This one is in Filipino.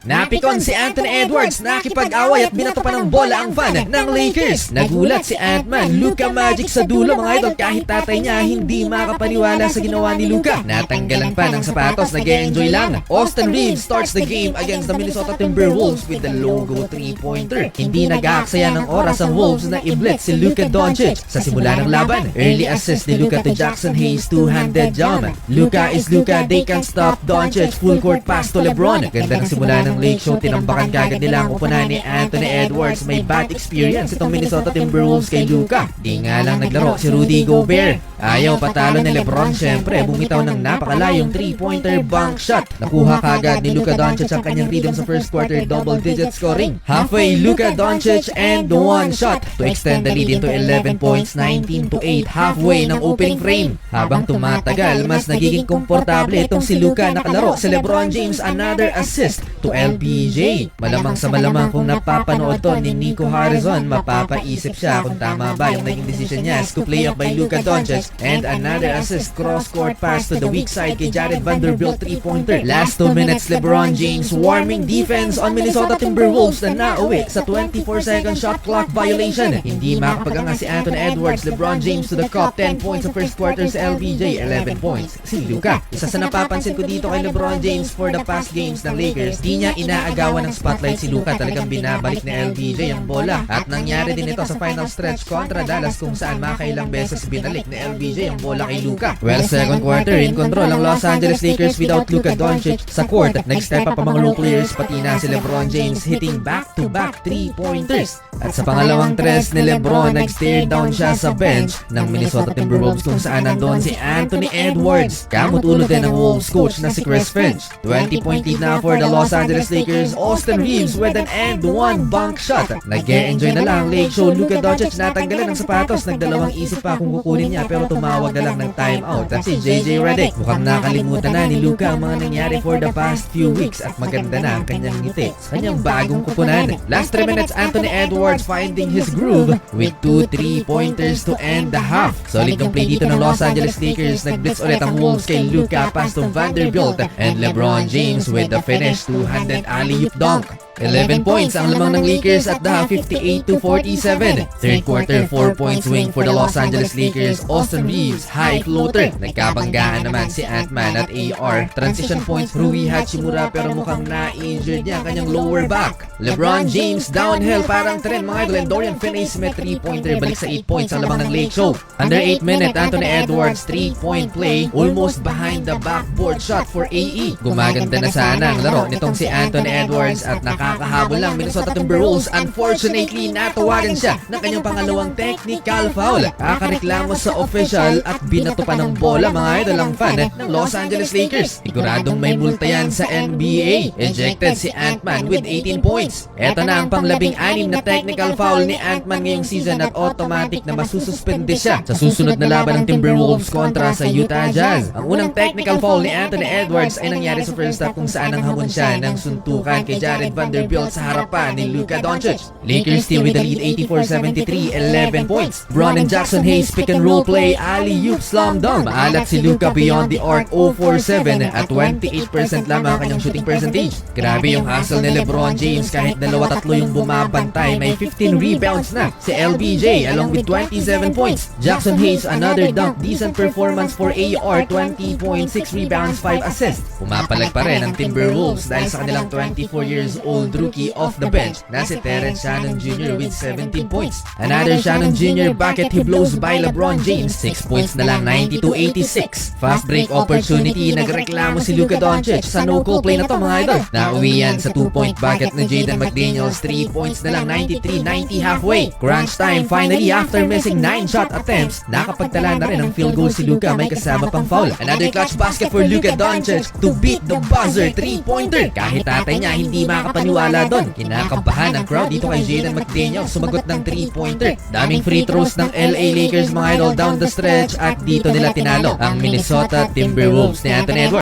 Napikon si Anthony Edwards, nakipag-away at binato pa ng bola ang fan ng Lakers. Nagulat si Ant-Man, Luka Magic sa dulo mga idol kahit tatay niya hindi makapaniwala sa ginawa ni Luka. Natanggalan pa ng sapatos, nag enjoy lang. Austin Reeves starts the game against the Minnesota Timberwolves with the logo 3-pointer. Hindi nag-aaksaya ng oras ang Wolves na i-blitz si Luka Doncic sa simula ng laban. Early assist ni Luka to Jackson Hayes, two-handed jump. Luka is Luka, they can't stop Doncic, full court pass to LeBron. Ganda ng simula ng Lake Show, tinambakan kagad nila ang upunan ni Anthony Edwards. May bad experience itong Minnesota Timberwolves kay Luka. Di nga lang naglaro si Rudy Gobert. Ayaw patalo ni Lebron syempre, bumitaw ng napakalayong 3-pointer bank shot. Nakuha kagad ni Luka Doncic ang kanyang rhythm sa first quarter double-digit scoring. Halfway, Luka Doncic and one shot to extend the lead into 11 points, 19 to 8 halfway ng opening frame. Habang tumatagal, mas nagiging komportable itong si Luka nakalaro si Lebron James another assist to LBJ. Malamang sa malamang kung napapanood to ni Nico Harrison, mapapaisip siya kung tama ba yung naging decision niya. Scoop layup by Luka Doncic and another assist cross-court pass to the weak side kay Jared Vanderbilt 3-pointer. Last 2 minutes, LeBron James warming defense on Minnesota Timberwolves na nauwi sa 24-second shot clock violation. Hindi makapaganga si Anthony Edwards, LeBron James to the cup, 10 points sa first quarter sa LBJ, 11 points si Luka. Isa sa napapansin ko dito kay LeBron James for the past games ng Lakers, di niya inaagawan ng spotlight si Luka. Talagang binabalik ni LBJ ang bola. At nangyari din ito sa final stretch kontra Dallas kung saan makailang beses binalik ni LBJ ang bola kay Luka. Well, second quarter, in control ang Los Angeles Lakers without Luka Doncic sa court. Nag-step up ang mga players pati na si LeBron James hitting back-to-back three-pointers. At sa pangalawang tres ni LeBron, nag-stare down siya sa bench ng Minnesota Timberwolves kung saan nandun si Anthony Edwards. Kamot ulo din ng Wolves coach na si Chris Finch. 20-point lead na for the Los Angeles Lakers. Austin Reeves with an and one bank shot. Nag-e-enjoy na lang Lake Show. Luka Doncic natanggalan ng sapatos. Nagdalawang isip pa kung kukunin niya pero tumawag na lang ng timeout. At si JJ Redick. Mukhang nakalimutan na ni Luka ang mga nangyari for the past few weeks at maganda na ang kanyang ngiti sa kanyang bagong kupunan. Last 3 minutes, Anthony Edwards finding his groove with 2 3-pointers to end the half. Solid ang play dito ng Los Angeles Lakers. Nag-blitz ulit ang Wolves kay Luka pass to Vanderbilt and LeBron James with the finish two-handed alley-oop dunk. 11 points ang lamang ng Lakers at the half 58 to 47. Third quarter 4 point swing for the Los Angeles Lakers. Austin Reeves high floater. Nagkabanggaan naman si Ant-Man at AR. Transition points Rui Hachimura pero mukhang na-injured niya ang kanyang lower back. LeBron James downhill parang trend mga idol Dorian Finney-Smith 3-pointer balik sa 8 points ang lamang ng Lake Show. Under 8 minute Anthony Edwards 3-point play almost behind the backboard shot for AE. Gumaganda na sana ang laro nitong si Anthony Edwards at nakakahabol lang Minnesota Timberwolves. Unfortunately, natawagan siya ng kanyang pangalawang technical foul. Kakareklamo sa official at binato pa ng bola mga idol ang fan ng Los Angeles Lakers. Siguradong may multa yan sa NBA. Ejected si Ant-Man with 18 points. Ito na ang panglabing anim na technical foul ni Ant-Man ngayong season at automatic na masususpende siya sa susunod na laban ng Timberwolves kontra sa Utah Jazz. Ang unang technical foul ni Anthony Edwards ay nangyari sa first half kung saan nanghamon siya ng suntukan kay Jared Vanderbilt sa harapan ni Luka Doncic. Lakers still with the lead 84-73, 11 points. Bron and Jackson Hayes pick and roll play, alley-oop slam dunk. Maalat si Luka beyond the arc 0-4-7 at 28% lamang ang kanyang shooting percentage. Grabe yung hustle ni LeBron James kahit dalawa-tatlo yung bumabantay. May 15 rebounds na si LBJ along with 27 points. Jackson Hayes another dunk, decent performance for AR, 20.6 rebounds, 5 assists. Pumapalag pa rin ang Timberwolves dahil sa kanilang 24 years old rookie off the bench na si Terrence Shannon Jr. with 17 points. Another Shannon Jr. bucket he blows by LeBron James. 6 points na lang, 92-86. Fast break opportunity, nagreklamo si Luka Doncic sa no-call play na to mga idol. Nauwi yan sa 2-point bucket ni Jaden McDaniels. 3 points na lang, 93-90 halfway. Crunch time finally after missing 9 shot attempts. Nakapagtala na rin ang field goal si Luka, may kasama pang foul. Another clutch basket for Luka Doncic to beat the buzzer 3-pointer. Kahit tatay niya hindi makapaniwala doon. Kinakabahan ang crowd dito kay Jaden McDaniel sumagot ng 3-pointer. Daming free throws ng LA Lakers mga idol down the stretch at dito nila tinalo ang Minnesota Timberwolves ni Anthony Edwards.